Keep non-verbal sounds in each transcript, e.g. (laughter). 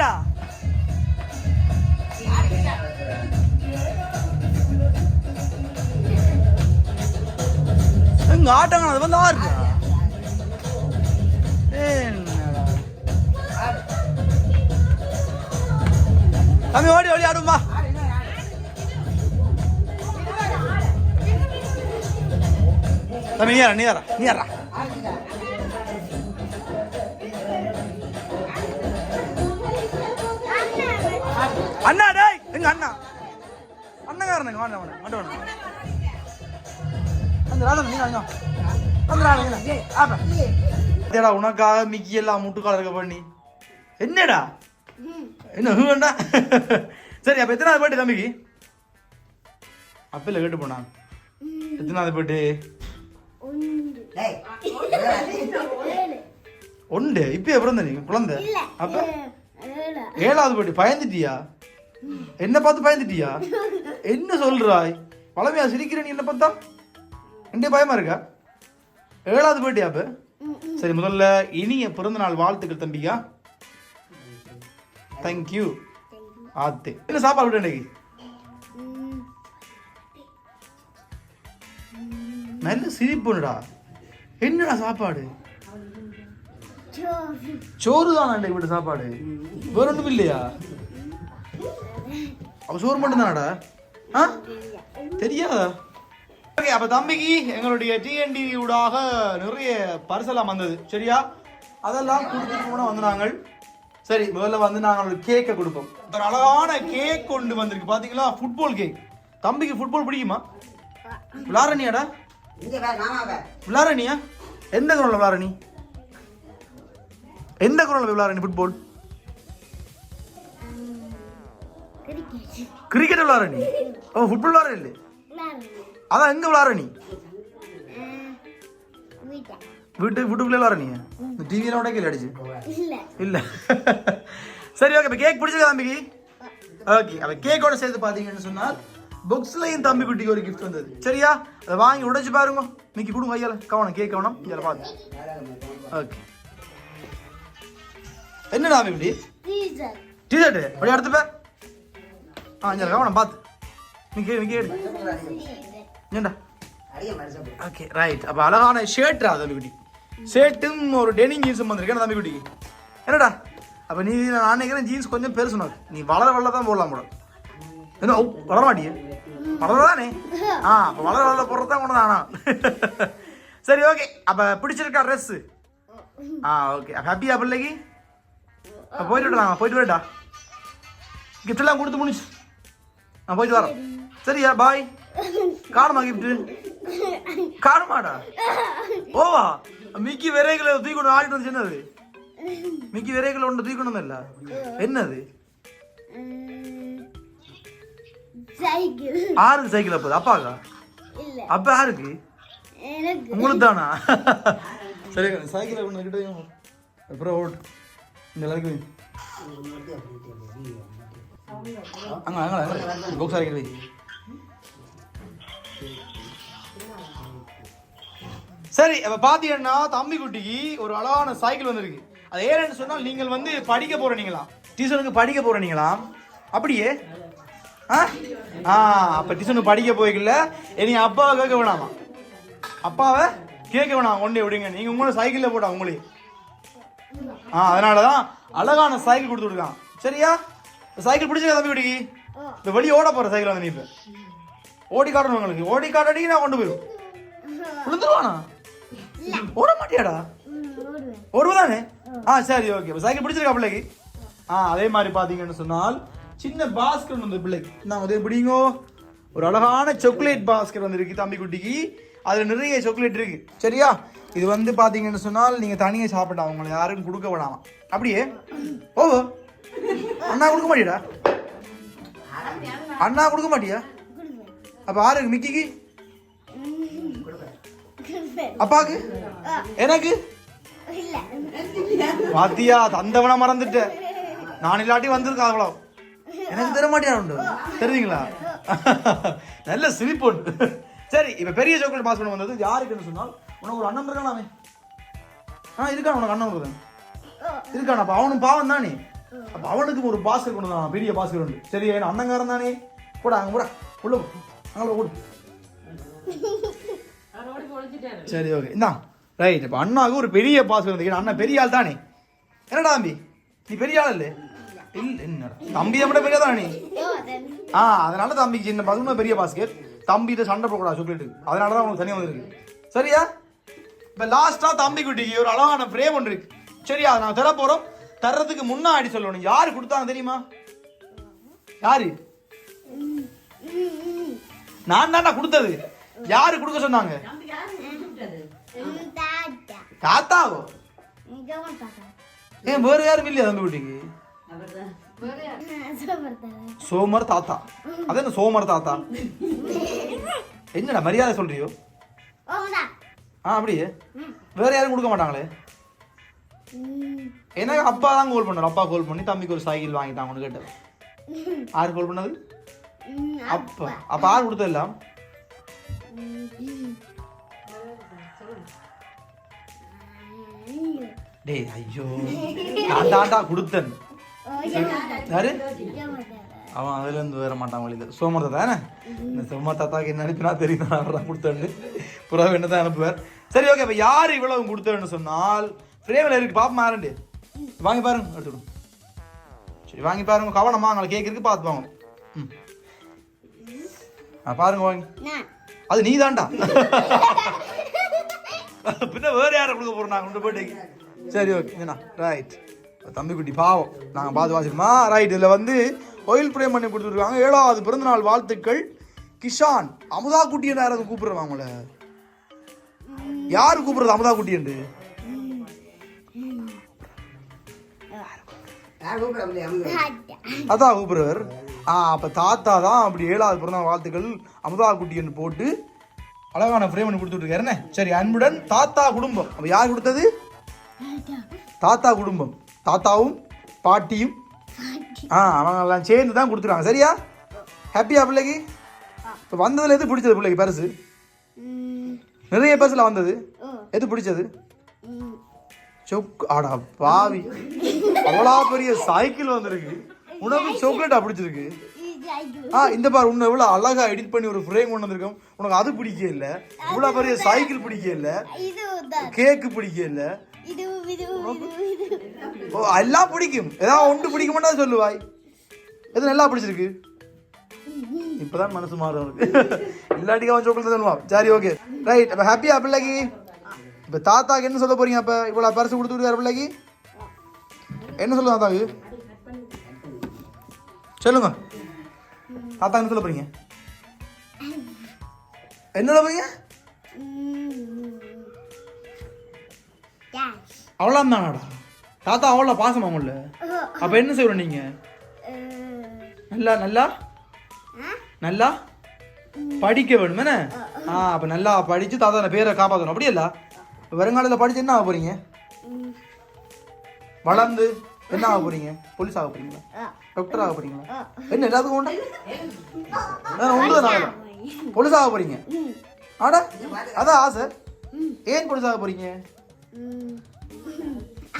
ஆளண்டா எங்க ஆட்டங்க அது வந்து ஆறுடா தம்பி ஓடி ஓடி ஆடுமா தம்பி நீ யாரா நீ நீ அண்ணா டேய் எங்க அண்ணா? அண்ணகாரனுங்க வாங்க வாங்க. வாங்க அந்த நீங்க வாங்க. அந்த ஏடா உனக்காக மிக்கி எல்லாம் முட்டுக்கால இருக்க பண்ணி? என்னடா? என்ன வேண்டா? சரி அப்ப எத்தனாவது போயிட்டு தம்பிக்கு? அப்பல கேட்டு போனா. எத்தனாவது போயிட்டு ஒண்டு இப்ப பிறந்த நீ குழந்தை. அப்ப? ஏழாவது போயிட்டு பயந்துட்டியா? என்ன பார்த்து பயந்துட்டியா? என்ன சொல்றாய்? பழமையா சிரிக்கிற நீ என்ன பார்த்தா? என்ன பயமா இருக்கா? ஏழாவது போயிட்டியா அப்ப? சரி முதல்ல இனிய பிறந்த நாள் வாழ்த்துக்கள் தம்பியா. தேங்க்யூ ஆத்து. என்ன சாப்பாடு விட்டு இன்னைக்கு? நல்ல சிரிப்புடா. என்னடா சாப்பாடு? சோறு. தானா வீட்டு சாப்பாடு? வேற ஒன்றும் இல்லையா அப்ப சோறு மட்டும் தானடா ஆ? தெரியாதா? ஓகே அப்போ தம்பிக்கு எங்களுடைய டிஎன்டி ஊடாக நிறைய பரிசெல்லாம் வந்தது. சரியா? அதெல்லாம் கொடுத்துட்டு கூட வந்து நாங்கள் சரி முதல்ல வந்து நாங்கள் ஒரு கேக்கை கொடுப்போம். ஒரு அழகான கேக் கொண்டு வந்திருக்கு. பாத்தீங்களா? ஃபுட்பால் கேக் தம்பிக்கு ஃபுட்பால் பிடிக்குமா? விளாரணியாடா விளாரணியா எந்த குரல்ல விளாரணி எந்த குரல்ல விளாரணி ஃபுட்பால் கிரிக்கெட் விளாரணி ஓ ஃபுட்பால் விளாட இல்லை அதான் எங்க விளாடுற நீ? வீட்டு. வீட்டுக்குள்ளே விளாடுற நீ? டிவியில உடைக்கல அடிச்சு. இல்ல. (laughs) சரி ஓகே இப்போ கேக் பிடிச்சிருக்கா தம்பிக்கு? ஓகே அப்ப கேக்கோட சேர்த்து பாத்தீங்கன்னு சொன்னால் புக்ஸ்லயும் தம்பி குட்டிக்கு ஒரு gift வந்தது. சரியா? அதை வாங்கி உடைச்சு பாருங்க. மிக்கி கொடுங்க ஐயால கவனம் கேக் கவனம் இதில் பார்த்து ஓகே என்னடா இப்படி? டிஷர்ட்டு அப்படி அடுத்து பே ஆ இதில் கவனம் பார்த்து மிக்கி மிக்கி எடு ஏண்டா ஓகே ரைட் அப்போ அழகான ஷர்ட்ரா தம்பி குட்டி. ஷர்ட்டும் ஒரு டெனிங் ஜீன்ஸும் வந்திருக்கேன் தம்பி குட்டிக்கு என்னடா? அப்போ நீ நான் நினைக்கிறேன் ஜீன்ஸ் கொஞ்சம் பெருசு உனக்கு. நீ வளர வளர தான் போடலாம் போட என்ன ஓ, வளர மாட்டியே வளரதானே? ஆ அப்போ வளர வளர போடுறது தான் கொண்டு தானா? சரி ஓகே அப்போ பிடிச்சிருக்கா ட்ரெஸ் ஆ ஓகே ஹாப்பியா பிள்ளைக்கு? போயிட்டு விடலாம் போயிட்டு வரட்டா gift எல்லாம் கொடுத்து முடிச்சு. நான் போயிட்டு வரேன் சரியா பாய் காணுமா கிஃப்ட் காணுமாடா ஓவா மிக்கி விரைகளை தூக்கி கொண்டு ஆடிட்டு வந்து என்னது மிக்கி விரைகளை ஒன்று தூக்கி கொண்டு வந்தல என்னது சைக்கிள் ஆறுக்கு சைக்கிள் அப்போ அப்பாக்கா இல்ல அப்ப யாருக்கு உங்களுக்கு தானா சரி சைக்கிளை கொண்டு கிட்ட அப்புறம் ஓட்டு இந்த எல்லாருக்கும் அங்க அங்க அங்க. பாக்ஸ் சரி அப்போ பார்த்தீங்கன்னா தம்பி குட்டிக்கு ஒரு அழகான சைக்கிள் வந்திருக்கு. அது ஏன்னு சொன்னால் நீங்கள் வந்து படிக்க போறீங்களாம் டியூஷனுக்கு படிக்க போறீங்களாம் அப்படியே? ஆ? ஆ அப்போ டியூஷனுக்கு படிக்க போய்க்கல. இனி அப்பாவை கேட்க வேணாமா? அப்பாவை கேட்க வேணாம் கொண்டே விடுங்க. நீங்கள் உங்களை சைக்கிளில் போட்டா உங்களே. ஆ அதனால தான் அழகான சைக்கிள் கொடுத்துருக்கான் சரியா? சைக்கிள் பிடிச்சிருக்கா தம்பி குட்டிக்கு? இந்த வெளியே ஓட போற சைக்கிள் வந்து நீ இப்ப. ஓடி காட்டணும் உங்களுக்கு. ஓடி காட்டடிக்கு நான் கொண்டு போயிடும் விழுந்துருவானா? ஓட மாட்டியாடா? ஓடுவதானே? ஆ. சரி ஓகே. சைக்கிள் பிடிச்சிருக்கா பிள்ளைக்கு? ஆ அதே மாதிரி பார்த்தீங்கன்னு சொன்னால் சின்ன பாஸ்கட் வந்து பிள்ளைக்கு. நான் அதே பிடிங்கோ? ஒரு அழகான சாக்லேட் பாஸ்கெட் வந்திருக்கு தம்பி குட்டிக்கு. அதுல நிறைய சாக்லேட் இருக்கு. சரியா? இது வந்து பாத்தீங்கன்னு சொன்னால் நீங்க தனியா சாப்பிடலாம். உங்களை யாரும் கொடுக்க விடாம. அப்படியே? ஓ அண்ணா கொடுக்க மாட்டியாடா? அண்ணா கொடுக்க மாட்டியா? அப்ப ஆருக்கு மிக்கிக்கு? அப்பாக்கு? எனக்கு? பாத்தியா தந்தவனா மறந்துட்டேன் நான் இல்லாட்டி வந்திருக்கேன் அவ்வளோ எனக்கு தர மாட்டியா உண்டு? தெரியுங்களா நல்ல சிரிப்பு உண்டு. சரி இப்ப பெரிய சாக்லேட் பாஸ் பண்ண வந்தது. யாருக்குன்னு சொன்னால் உனக்கு ஒரு அண்ணன் இருக்கானாமே. ஆ இருக்கான் உனக்கு அண்ணன் இருக்கான். இருக்கான் அப்ப அவனும் பாவம் தானே அப்ப அவனுக்கு ஒரு பாஸ்கெட் கொண்டு வந்தான் பெரிய பாஸ்கெட் உண்டு சரி என் அண்ணங்காரன் தானே? கூட அங்க கூட உள்ள. அங்க கூட சரி ஓகே இந்தா. ரைட் இப்போ அண்ணாவுக்கு ஒரு பெரிய பாஸ் வந்து அண்ணன் பெரிய ஆள் தானே? என்னடா தம்பி? நீ பெரிய ஆள் இல்லை? இல்ல என்னடா. தம்பி விட பெரிய தானே நீ? ஆ அதனால தம்பிக்கு சின்ன பாஸ் பெரிய பாஸ்கெட் தம்பி இதை சண்டை போடக்கூடாது சாக்லேட்டு அதனால தான் உனக்கு தனியாக வந்திருக்கு சரியா? இப்போ லாஸ்டா தம்பி குட்டிக்கு ஒரு அழகான ஃப்ரேம் ஒன்று இருக்கு. சரியா நான் தர போறோம் தர்றதுக்கு முன்னாடி சொல்லணும். யாரு கொடுத்தாங்க தெரியுமா? யாரு? நான் தான்டா கொடுத்தது. யாரு கொடுக்க சொன்னாங்க? தாத்தா தாத்தாவோ? ஏன் வேற யாரும் இல்லையா தம்பி சோபர்த்தா சோமர் தாத்தா. அது என்ன சோமர் தாத்தா? என்னடா மரியாதை சொல்றியோ? ஆ அப்படியே. வேற யாரும் கொடுக்க மாட்டாங்களே? எனக்கு அப்பா தான் கால் பண்ணார். அப்பா கால் பண்ணி தம்பிக்கு ஒரு சைக்கிள் வாங்கிட்டாங்கன்னு கேட்டேன் யார் கால் பண்ணது? அப்பா. அப்ப. யார் கொடுத்தது எல்லாம்? டேய் ஐயோ. நான் தாண்டா கொடுத்தேன். யாரு? அவன் அதுல இருந்து வர மாட்டான் வழியில. சோமர் தாத்தா தானே இந்த சோமர் தாத்தாக்கு என்ன அனுப்பினா தெரியும். அவரை கொடுத்தேன்னு. புறவை என்ன தான் அனுப்புவார். சரி ஓகே இப்போ யார் இவ்வளவு கொடுத்தேன்னு சொன்னால்? ஃப்ரேமில் இருக்கு பாப்பா மாறண்டு வாங்கி பாருங்க எடுத்துடும் சரி வாங்கி பாருங்க கவனமா உங்களை கேட்கறதுக்கு பார்த்து வாங்க. ம். ஆ பாருங்க வாங்கி. அது நீ தான்டா பின்ன வேற யாரை கொடுக்க போறோம் நாங்கள் கொண்டு போயிட்டு? சரி ஓகே என்ன ரைட் தம்பி குட்டி பாவம். நாங்கள் பார்த்து வாசிக்கணுமா? ரைட் இதில் வந்து ஆயில் ப்ரே பண்ணி கொடுத்துருக்காங்க. ஏழாவது பிறந்தநாள் வாழ்த்துக்கள். கிஷான் அமுதா குட்டி என்று யாராவது கூப்பிடுறாங்க அவங்கள யார் கூப்பிடுறது அமுதா குட்டி என்று தாத்தா கூப்பிடுறவர் ஆ அப்போ தாத்தா தான் அப்படி ஏழாவது பிறந்தநாள் வாழ்த்துக்கள் அமுதா குட்டி என்று போட்டு அழகான ஃப்ரேம் பண்ணி கொடுத்துட்ருக்காருண்ணே சரி அன்புடன் தாத்தா குடும்பம். அப்போ யார் கொடுத்தது? தாத்தா குடும்பம். தாத்தாவும் பாட்டியும். ஆ அவங்க எல்லாம் சேர்ந்து தான் கொடுத்துருவாங்க சரியா? ஹாப்பியா பிள்ளைக்கு? இப்போ வந்ததுல எது பிடிச்சது பிள்ளைக்கு? பரிசு? நிறைய பரிசுல வந்தது. எது பிடிச்சது? ம் சொக் ஆடா பாவி. அவ்வளோ பெரிய சைக்கிள் வந்திருக்கு. உனக்கு சாக்லேட் பிடிச்சிருக்கு. ஆ இந்த பாரு உன்னை எவ்வளோ அழகா எடிட் பண்ணி ஒரு ஃப்ரேம் கொண்டு வந்திருக்கோம். உனக்கு அது பிடிக்க இல்லை. இவ்வளோ பெரிய சைக்கிள் பிடிக்க இல்லை. கேக்கு பிடிக்க இல்லை. ஓ எல்லாம் பிடிக்கும். ஏதாவது ஒன்று பிடிக்க மாட்டா சொல்லுவாய். எது நல்லா பிடிச்சிருக்கு? இப்பதான் மனசு மாறும் அவனுக்கு இல்லாட்டிக்கு அவன் சாக்லேட் சொல்லுவான். சரி ஓகே ரைட் அப்போ ஹாப்பியா பிள்ளைக்கு? இப்போ தாத்தாக்கு என்ன சொல்ல போறீங்க அப்போ? இவ்வளோ பரிசு கொடுத்துருக்காரு பிள்ளைக்கு? என்ன சொல்லுங்க தாத்தாக்கு சொல்லுங்க. தாத்தா என்ன சொல்ல போறீங்க? என்ன சொல்ல போறீங்க? அவ்வளோ தானாடா. தாத்தா அவ்வளோ பாசமா உள்ள அப்போ என்ன செய்யணும் நீங்க? நல்லா நல்லா? நல்லா? படிக்க வேணும் என்ன? ஆ அப்ப நல்லா படிச்சு தாத்தா பேரை காப்பாற்றணும் அப்படியல்ல இப்ப வருங்காலத்தில் படிச்சு என்ன ஆக போறீங்க? வளர்ந்து என்ன ஆக போறீங்க? போலீஸ் ஆக போறீங்களா? டாக்டர் ஆக போறீங்களா? என்ன எல்லாத்துக்கும் உண்டு? உண்டு போலீஸ் ஆக போறீங்க. ஆடா அதான் ஆசை. ஏன் போலீஸ் ஆக போறீங்க?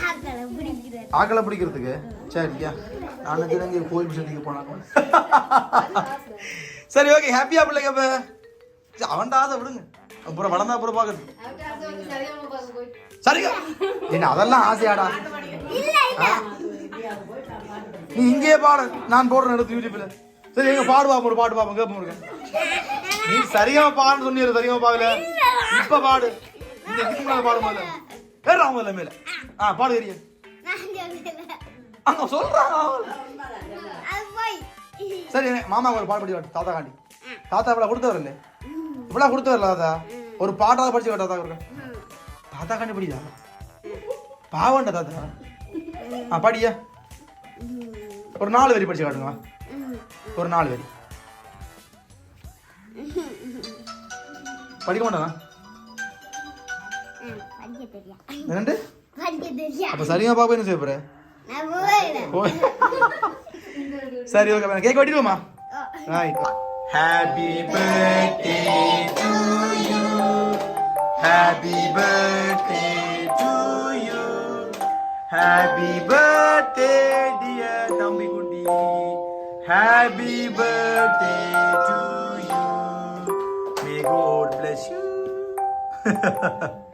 ஆக்களை பிடிக்கிறது. ஆக்களை பிடிக்கிறதுக்கு? சரியா நான் நினைச்சேன் கோயில் சந்திக்கு போனாங்க சரி ஓகே ஹாப்பியா பிள்ளைங்க அப்ப. சரி, அவன்டா ஆசை விடுங்க. அப்புறம் வளர்ந்தா அப்புறம் பார்க்கறது. சரிங்க என்ன அதெல்லாம் ஆசையாடா? நீ இங்கேயே பாடு. நான் போடுறேன் எடுத்து யூடியூப்ல சரி எங்க பாடு பாப்போம் ஒரு பாட்டு பாப்போம் இருக்கேன் நீ சரியா பாடுன்னு சொன்னீரு சரியா பாக்கல. இப்ப பாடு. இந்த இதுக்கு பாடும் போது வேற அவங்க மேல ஆ பாடு ஏறிய. நான் சொல்லல அங்க சொல்றாங்க சரி மாமா ஒரு பாடு படி தாத்தா காண்டி. தாத்தா இவ்வளோ கொடுத்தவர் இல்லை இவ்வளோ கொடுத்தவர்ல தாத்தா? ஒரு பாட்டாவது படிச்சு தாத்தா இருக்கேன் தாத்தா கண்டு படிதா பாவண்ட தாத்தா. ஆ படியா? ஒரு நாலு வரி படிச்சு காட்டுங்க ஒரு நாலு வரி. படிக்க மாட்டானா? ரெண்டு அப்ப சரியா பாப்பா என்ன செய்ய போற. சரி okay cake வெட்டிடுவோமா right happy birthday Happy birthday to you. Happy birthday, dear Tambikuti. Happy birthday to you. May God bless you. (laughs)